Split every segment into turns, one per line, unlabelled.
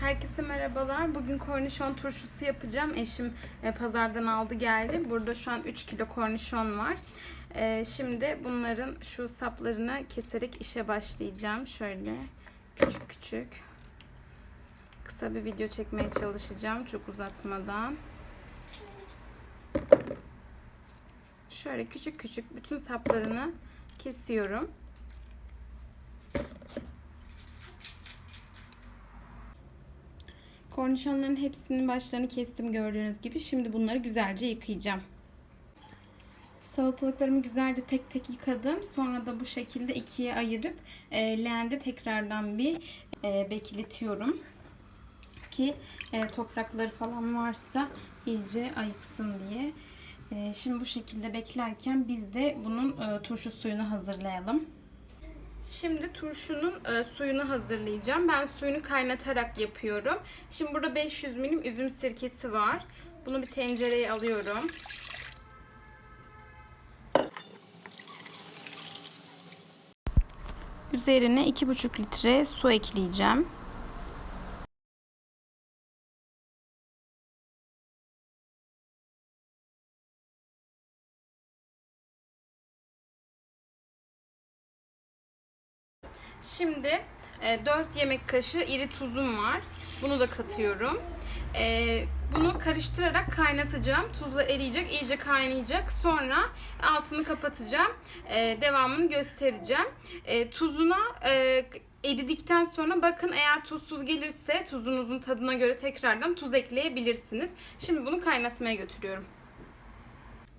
Herkese merhabalar. Bugün kornişon turşusu yapacağım. Eşim e, pazardan aldı geldi. Burada şu an 3 kilo kornişon var. E, şimdi bunların şu saplarını keserek işe başlayacağım. Şöyle küçük küçük. Kısa bir video çekmeye çalışacağım çok uzatmadan. Şöyle küçük küçük bütün saplarını kesiyorum. Kornişonların hepsinin başlarını kestim gördüğünüz gibi. Şimdi bunları güzelce yıkayacağım. Salatalıklarımı güzelce tek tek yıkadım. Sonra da bu şekilde ikiye ayırıp e, leğende tekrardan bir e, bekletiyorum. Ki e, toprakları falan varsa iyice ayıksın diye. E, şimdi bu şekilde beklerken biz de bunun e, turşu suyunu hazırlayalım. Şimdi turşunun e, suyunu hazırlayacağım. Ben suyunu kaynatarak yapıyorum. Şimdi burada 500 milim üzüm sirkesi var. Bunu bir tencereye alıyorum. Üzerine 2,5 litre su ekleyeceğim. Şimdi e, 4 yemek kaşığı iri tuzum var. Bunu da katıyorum. E, bunu karıştırarak kaynatacağım. Tuzla eriyecek, iyice kaynayacak. Sonra altını kapatacağım. E, devamını göstereceğim. E, tuzuna e, eridikten sonra bakın eğer tuzsuz gelirse tuzunuzun tadına göre tekrardan tuz ekleyebilirsiniz. Şimdi bunu kaynatmaya götürüyorum.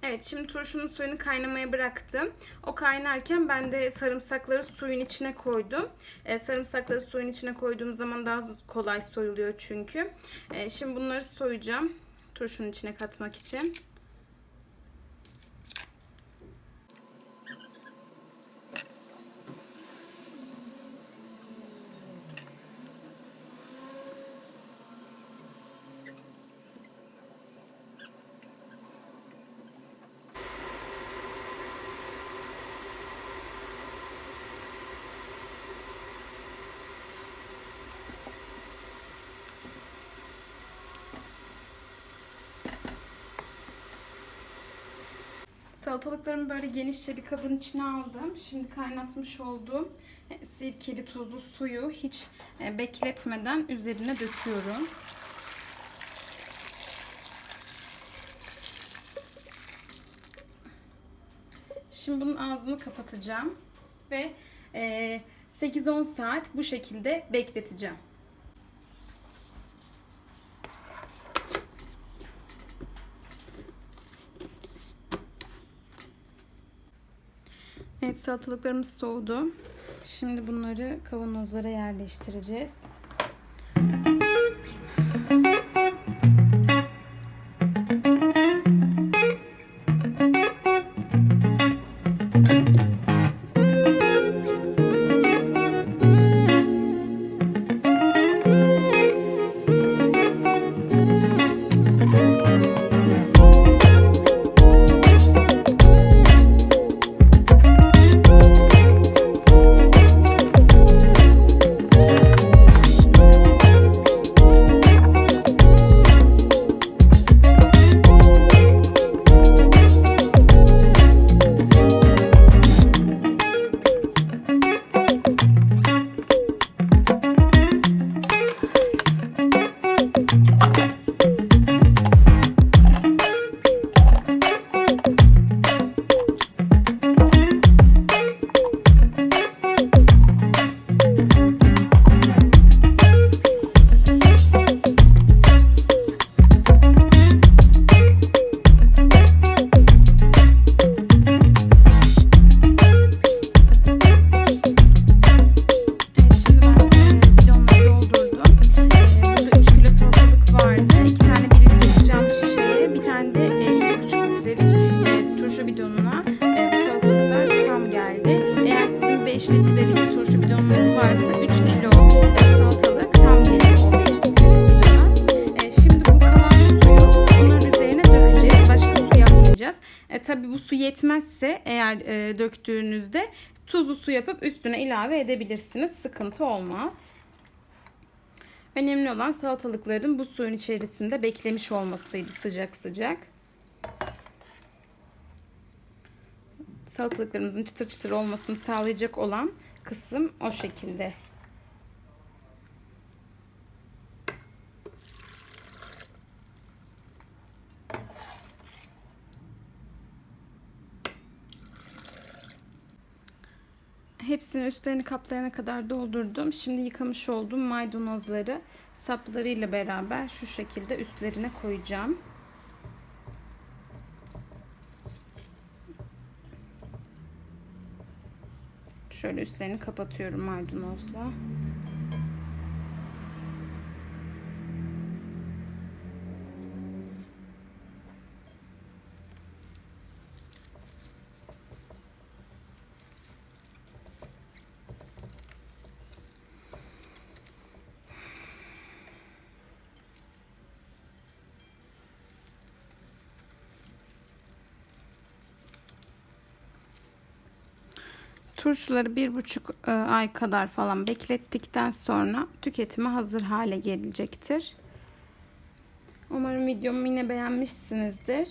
Evet şimdi turşunun suyunu kaynamaya bıraktım. O kaynarken ben de sarımsakları suyun içine koydum. Ee, sarımsakları suyun içine koyduğum zaman daha kolay soyuluyor çünkü. Ee, şimdi bunları soyacağım. Turşunun içine katmak için. Salatalıklarımı böyle genişçe bir kabın içine aldım. Şimdi kaynatmış olduğum e, sirkeli tuzlu suyu hiç e, bekletmeden üzerine döküyorum. Şimdi bunun ağzını kapatacağım ve 8-10 saat bu şekilde bekleteceğim. Evet salatalıklarımız soğudu. Şimdi bunları kavanozlara yerleştireceğiz. Bidonuna e, bu tam geldi. Eğer sizin 5 litrelik bir turşu bidonunuz varsa 3 kilo e, salatalık tam gelir o 5 litrelik bidona. E, şimdi bu kalan suyu bunların üzerine dökeceğiz. Başka su yapmayacağız. E, tabii bu su yetmezse eğer e, döktüğünüzde tuzlu su yapıp üstüne ilave edebilirsiniz. Sıkıntı olmaz. Önemli olan salatalıkların bu suyun içerisinde beklemiş olmasıydı sıcak sıcak. Salatalıklarımızın çıtır çıtır olmasını sağlayacak olan kısım o şekilde. Hepsini üstlerini kaplayana kadar doldurdum. Şimdi yıkamış olduğum maydanozları saplarıyla beraber şu şekilde üstlerine koyacağım. Şöyle üstlerini kapatıyorum maydanozla. Turşuları bir buçuk e, ay kadar falan beklettikten sonra tüketime hazır hale gelecektir. Umarım videomu yine beğenmişsinizdir.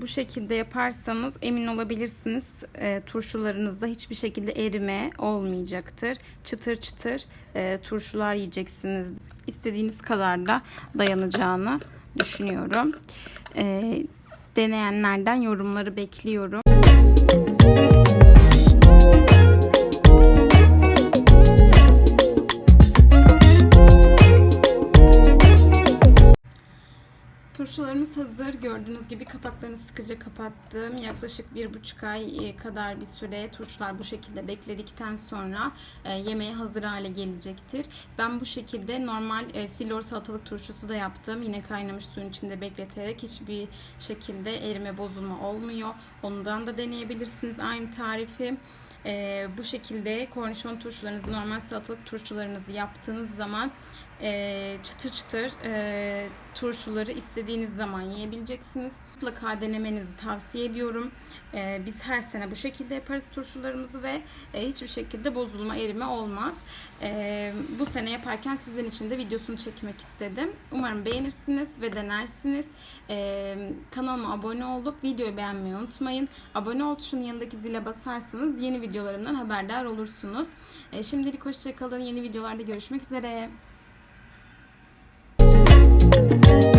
Bu şekilde yaparsanız emin olabilirsiniz e, turşularınızda hiçbir şekilde erime olmayacaktır. Çıtır çıtır e, turşular yiyeceksiniz. İstediğiniz kadar da dayanacağını düşünüyorum. E, deneyenlerden yorumları bekliyorum.「どうもどうも。Turşularımız hazır. Gördüğünüz gibi kapaklarını sıkıca kapattım. Yaklaşık bir buçuk ay e, kadar bir süre turşular bu şekilde bekledikten sonra e, yemeğe hazır hale gelecektir. Ben bu şekilde normal e, silor salatalık turşusu da yaptım. Yine kaynamış suyun içinde bekleterek hiçbir şekilde erime bozulma olmuyor. Ondan da deneyebilirsiniz aynı tarifi. Ee, bu şekilde kornişon turşularınızı, normal salatalık turşularınızı yaptığınız zaman e, çıtır çıtır e, turşuları istediğiniz zaman yiyebileceksiniz. Mutlaka denemenizi tavsiye ediyorum. E, biz her sene bu şekilde yaparız turşularımızı ve e, hiçbir şekilde bozulma, erime olmaz. E, bu sene yaparken sizin için de videosunu çekmek istedim. Umarım beğenirsiniz ve denersiniz. E, kanalıma abone olup videoyu beğenmeyi unutmayın. Abone ol tuşunun yanındaki zile basarsanız yeni videolarımdan haberdar olursunuz. E, şimdilik hoşçakalın. Yeni videolarda görüşmek üzere. you